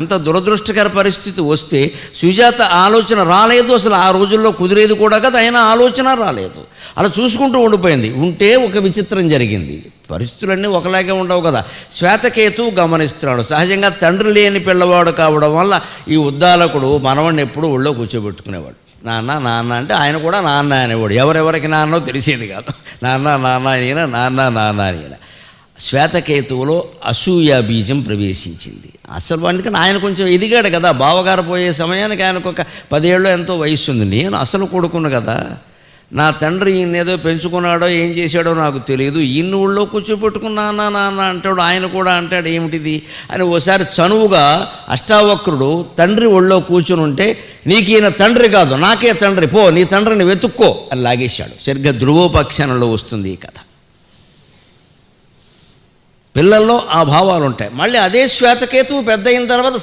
అంత దురదృష్టకర పరిస్థితి వస్తే సుజాత ఆలోచన రాలేదు అసలు ఆ రోజుల్లో కుదిరేది కూడా కదా ఆయన ఆలోచన రాలేదు. అలా చూసుకుంటూ ఉండిపోయింది. ఉంటే ఒక విచిత్రం జరిగింది. పరిస్థితులన్నీ ఒకలాగే ఉండవు కదా. శ్వేతకేతు గమనిస్తున్నాడు. సహజంగా తండ్రి లేని పిల్లవాడు కావడం వల్ల ఈ ఉద్దాలకుడు మనవణ్ణి ఎప్పుడు ఒళ్ళో కూర్చోబెట్టుకునేవాడు. నాన్న నాన్న అంటే ఆయన కూడా నాన్న అనేవాడు. ఎవరెవరికి నాన్నో తెలిసేది కాదు. నాన్న నాన్న అయినా నాన్న నాన్న అయినా. శ్వేతకేతువులో అసూయ బీజం ప్రవేశించింది. అసలు ఎందుకంటే ఆయన కొంచెం ఎదిగాడు కదా బావగారు పోయే సమయానికి ఆయనకు ఒక పదేళ్ళు ఎంతో వయసు ఉంది నేను అసలు కొడుకును కదా నా తండ్రి ఈయన ఏదో పెంచుకున్నాడో ఏం చేశాడో నాకు తెలియదు. ఈయన ఊళ్ళో కూర్చోబెట్టుకున్నా నాన్న అంటాడు ఆయన కూడా అంటాడు ఏమిటిది? అని ఓసారి చనువుగా అష్టావక్రుడు తండ్రి ఒళ్ళో కూర్చుని ఉంటే నీకు ఈయన తండ్రి కాదు నాకే తండ్రి పో నీ తండ్రిని వెతుక్కో అని లాగేశాడు. సరిగ్గా ధ్రువోపక్షణంలో వస్తుంది ఈ కథ. పిల్లల్లో ఆ భావాలు ఉంటాయి మళ్ళీ అదే శ్వేతకేతువు పెద్ద అయిన తర్వాత